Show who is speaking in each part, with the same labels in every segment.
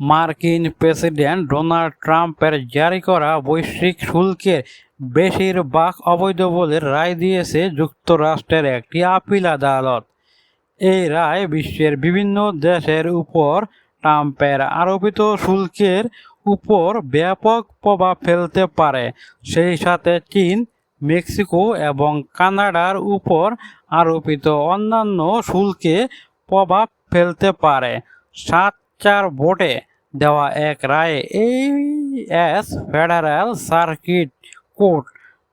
Speaker 1: মার্কিন president Donald ট্রাম্পের জারি করা বৈশ্বিক শুল্কের বেশিরভাগ অবৈধ বলে রায় দিয়েছে যুক্তরাষ্ট্রের একটি আপিল আদালত। এই রায় বিশ্বের বিভিন্ন দেশের উপর ট্রাম্পের আরোপিত শুল্কের উপর ব্যাপক প্রভাব ফেলতে পারে। সেই সাথে চীন, মেক্সিকো এবং কানাডার উপর আরোপিত অন্যান্য শুল্কে প্রভাব ফেলতে পারে। সাত চার ভোটে দেওয়া এক রায়ে এই এস ফেডারেল সার্কিট কোর্ট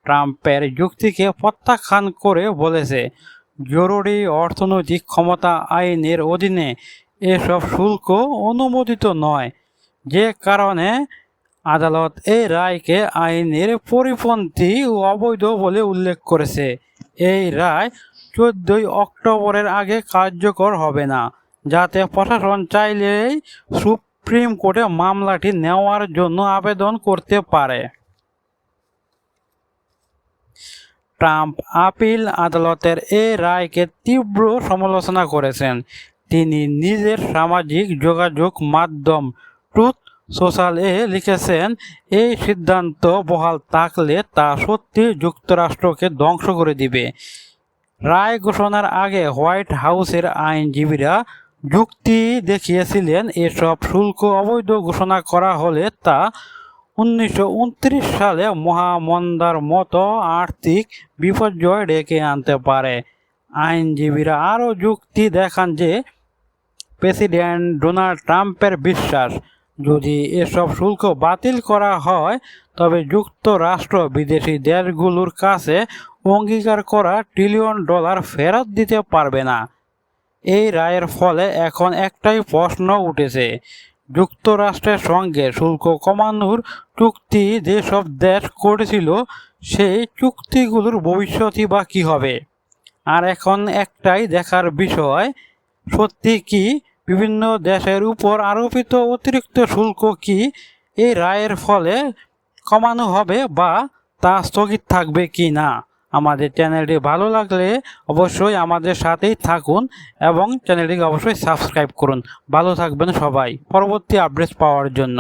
Speaker 1: ট্রাম্পের যুক্তিকে প্রত্যাখ্যান করে বলেছে, জরুরি অর্থনৈতিক ক্ষমতা আইনের অধীনে এসব শুল্ক অনুমোদিত নয়। যে কারণে আদালত এই রায়কে আইনের পরিপন্থী ও অবৈধ বলে উল্লেখ করেছে। এই রায় চোদ্দই অক্টোবরের আগে কার্যকর হবে না, যাতে প্রশাসন চাইলেই সুপ্রিম কোর্টে মামলাটি নেওয়ার জন্য আবেদন করতে পারে। ট্রাম্প আপিল আদালতের এই রায়কে তীব্র সমালোচনা করেছেন। তিনি নিজের সামাজিক যোগাযোগ মাধ্যম ট্রুথ সোশ্যাল এ লিখেছেন, এই সিদ্ধান্ত বহাল থাকলে তা সত্যি যুক্তরাষ্ট্রকে ধ্বংস করে দিবে। রায় ঘোষণার আগে হোয়াইট হাউসের আইনজীবীরা যুক্তি দেখিয়েছিলেন, এসব শুল্ক অবৈধ ঘোষণা করা হলে তা উনিশশো উনত্রিশ সালে মহামন্দার মতো আর্থিক বিপর্যয় ডেকে আনতে পারে। আইনজীবীরা আরও যুক্তি দেখান যে, প্রেসিডেন্ট ডোনাল্ড ট্রাম্পের বিশ্বাস, যদি এসব শুল্ক বাতিল করা হয়, তবে যুক্তরাষ্ট্র বিদেশি দেশগুলোর কাছে অঙ্গীকার করা ট্রিলিয়ন ডলার ফেরত দিতে পারবে না। এই রায়ের ফলে এখন একটাই প্রশ্ন উঠেছে। যুক্তরাষ্ট্রের সঙ্গে শুল্ক কমানোর চুক্তি যেসব দেশ করেছিল, সেই চুক্তিগুলোর ভবিষ্যৎই বা কী হবে? আর এখন একটাই দেখার বিষয়, সত্যি কি বিভিন্ন দেশের উপর আরোপিত অতিরিক্ত শুল্ক কি এই রায়ের ফলে কমানো হবে বা তা স্থগিত থাকবে কি না? আমাদের চ্যানেলটি ভালো লাগলে অবশ্যই আমাদের সাথেই থাকুন এবং চ্যানেলটিকে অবশ্যই সাবস্ক্রাইব করুন। ভালো থাকবেন সবাই। পরবর্তী আপডেট পাওয়ার জন্য।